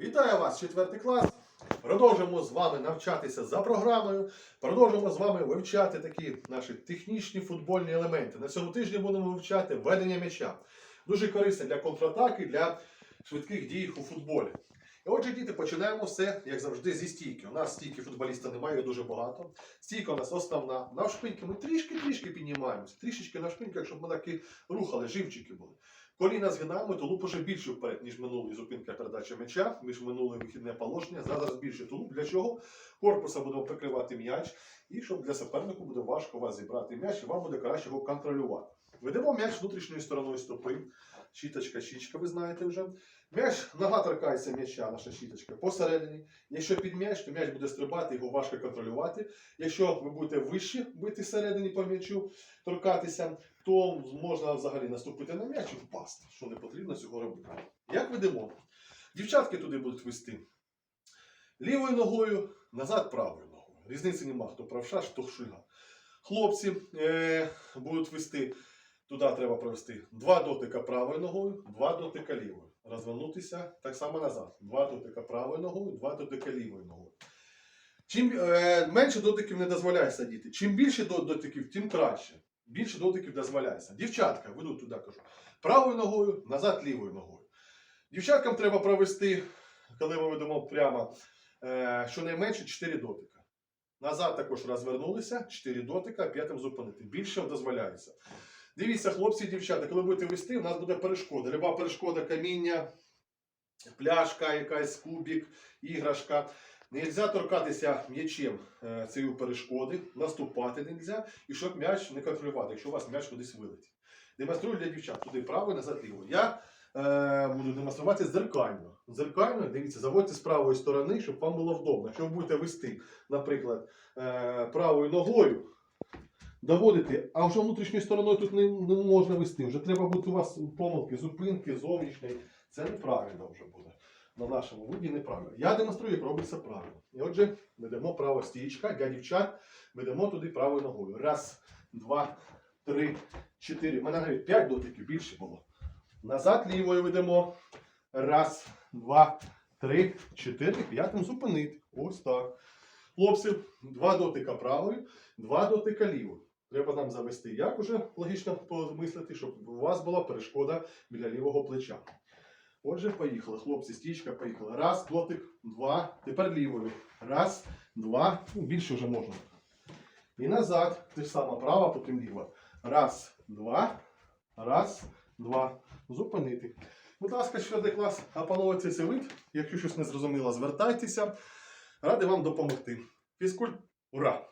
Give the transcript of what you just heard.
Вітаю вас, четвертий клас. Продовжимо з вами навчатися за програмою. Продовжимо з вами вивчати такі наші технічні футбольні елементи. На цьому тижні будемо вивчати ведення м'яча. Дуже корисне для контратаки, для швидких дій у футболі. І отже, діти, починаємо все, як завжди, зі стійки. У нас стійки футболіста немає, дуже багато. Стійка у нас основна. Навшпиньки ми трішки-трішки піднімаємося. Трішечки на шпиньках, щоб ми таки рухали, живчики були. Коліна згинаємо, тулуб уже більше вперед, ніж минулий зупинка передача м'яча, ніж минуле вихідне положення. Зараз більше тулуб. Для чого? Корпуса будемо прикривати м'яч, і щоб для супернику буде важко вас зібрати м'яч, і вам буде краще його контролювати. Ведемо м'яч внутрішньою стороною стопи. Щіточка, щічка, ви знаєте вже. М'яч, нога торкається м'яча, наша щіточка посередині. Якщо під м'яч, то м'яч буде стрибати, його важко контролювати. Якщо ви будете вище бити всередині по м'ячу, торкатися, то можна взагалі наступити на м'яч і впасти, що не потрібно цього робити. Як ведемо? Дівчатки туди будуть вести лівою ногою, назад правою ногою. Різниці нема, хто правша, хто шульга. Хлопці е, будуть вести, туди треба провести два дотика правою ногою, два дотика лівою. Розвернутися так само назад. Два дотика правою ногою, два дотика лівою ногою. Чим е, менше дотиків не дозволяється діти, чим більше дотиків, тим краще. Більше дотиків дозволяється. Дівчатка, веду туди кажу. Правою ногою, назад лівою ногою. Дівчаткам треба провести, коли ми ведемо прямо, е, щонайменше 4 дотика. Назад також розвернулися, 4 дотика, п'ятим зупинити. Більше дозволяється. Дивіться, хлопці і дівчата, коли будете вести, у нас буде перешкода. Люба перешкода, каміння, пляшка, якась кубик, іграшка. Нельзя торкатися м'ячем е, цієї перешкоди, наступати нельзя, і щоб м'яч не контролювати, якщо у вас м'яч кудись вилетить. Демонструю для дівчат туди право, назад ліво. Я е, буду демонструвати зеркально. Зеркально, дивіться, заводьте з правої сторони, щоб вам було вдобно. Якщо ви будете вести, наприклад, е, правою ногою, доводити, а вже внутрішньою стороною тут не, не можна вести. Вже треба бути у вас помилки, зупинки, зовнішньої. Це неправильно вже буде. На нашому виді неправильно. Я демонструю, як робиться правильно. І отже, ведемо права стічка для дівчат, ведемо туди правою ногою. Раз, два, три, чотири. У мене навіть п'ять дотиків більше було. Назад лівою ведемо. Раз, два, три, чотири. П'ятим зупинити. Ось так. Хлопці, два дотика правою, два дотика лівою. Треба нам завести як уже логічно помислити, щоб у вас була перешкода біля лівого плеча. Отже, поїхали. Хлопці, стічка, поїхали. Раз, дотик, два. Тепер лівою. Раз, два. Ну, більше вже можна. І назад. Те ж саме права, потім ліва. Раз, два. Раз, два. Зупинити. Будь ласка, четвертий клас, опановуйте цей вид. Якщо щось не зрозуміло, звертайтеся. Радий вам допомогти. Фізкульт, ура!